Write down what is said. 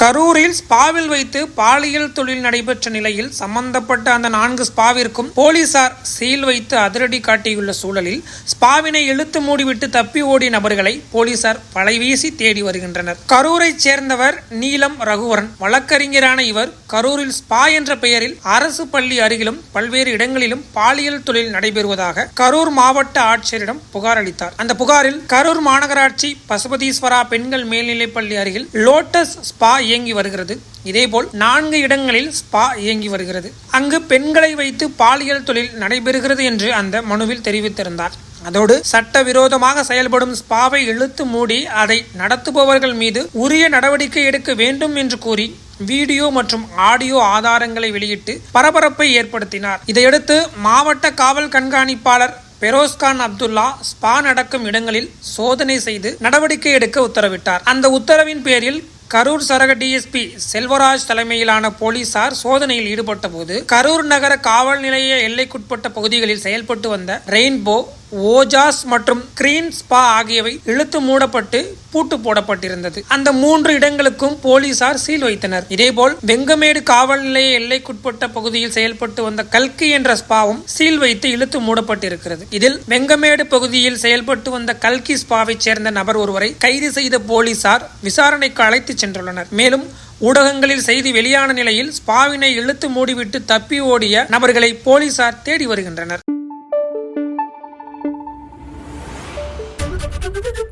கரூரில் ஸ்பாவில் வைத்து பாலியல் தொழில் நடைபெற்ற நிலையில் சம்பந்தப்பட்ட அந்த நான்கு ஸ்பாவிற்கும் போலீசார் சீல் வைத்து அதிரடி காட்டியுள்ள சூழலில் ஸ்பாவினை இழுத்து மூடிவிட்டு தப்பி ஓடிய நபர்களை போலீசார் பலைவீசி தேடி வருகின்றனர். கரூரைச் சேர்ந்தவர் நீலம் ரகுவரன் வழக்கறிஞரான இவர் கரூரில் ஸ்பா என்ற பெயரில் அரசு பள்ளி அருகிலும் பல்வேறு இடங்களிலும் பாலியல் தொழில் நடைபெறுவதாக கரூர் மாவட்ட ஆட்சியரிடம் புகார் அளித்தார். அந்த புகாரில் கரூர் மாநகராட்சி பசுபதீஸ்வரா பெண்கள் மேல்நிலைப் பள்ளி அருகில் லோட்டஸ் ஸ்பா இயங்கி வருகிறது. இதேபோல் நான்கு இடங்களில் ஸ்பா இயங்கி வருகிறது. அங்கு பெண்களை வைத்து பாலியல் தொழில் நடைபெறுகிறது என்று அந்த மனுவில் தெரிவித்திருந்தார். அதோடு சட்டவிரோதமாக செயல்படும் ஸ்பாவை இழுத்து மூடி அதை நடத்துபவர்கள் மீது உரிய நடவடிக்கை எடுக்க வேண்டும் என்று கூறி வீடியோ மற்றும் ஆடியோ ஆதாரங்களை வெளியிட்டு பரபரப்பை ஏற்படுத்தினார். இதையடுத்து மாவட்ட காவல் கண்காணிப்பாளர் பெரோஸ்கான் அப்துல்லா ஸ்பா நடக்கும் இடங்களில் சோதனை செய்து நடவடிக்கை எடுக்க உத்தரவிட்டார். அந்த உத்தரவின் பேரில் கரூர் சரக டிஎஸ்பி செல்வராஜ் தலைமையிலான போலீசார் சோதனையில் ஈடுபட்ட போது கரூர் நகர காவல் நிலைய எல்லைக்குட்பட்ட பகுதிகளில் செயல்பட்டு வந்த ரெயின்போ ஓஜாஸ் மற்றும் கிரீன் ஸ்பா ஆகியவை இழுத்து மூடப்பட்டு பூட்டு போடப்பட்டிருந்தது. அந்த மூன்று இடங்களுக்கும் போலீசார் சீல் வைத்தனர். இதேபோல் வெங்கமேடு காவல் நிலைய எல்லைக்குட்பட்ட பகுதியில் செயல்பட்டு வந்த கல்கி என்ற ஸ்பாவும் சீல் வைத்து இழுத்து மூடப்பட்டிருக்கிறது. இதில் வெங்கமேடு பகுதியில் செயல்பட்டு வந்த கல்கி ஸ்பாவை சேர்ந்த நபர் ஒருவரை கைது செய்த போலீசார் விசாரணைக்கு அழைத்துச் சென்றுள்ளனர். மேலும் ஊடகங்களில் செய்தி வெளியான நிலையில் ஸ்பாவினை இழுத்து மூடிவிட்டு தப்பி ஓடிய நபர்களை போலீசார் தேடி வருகின்றனர். Thank you.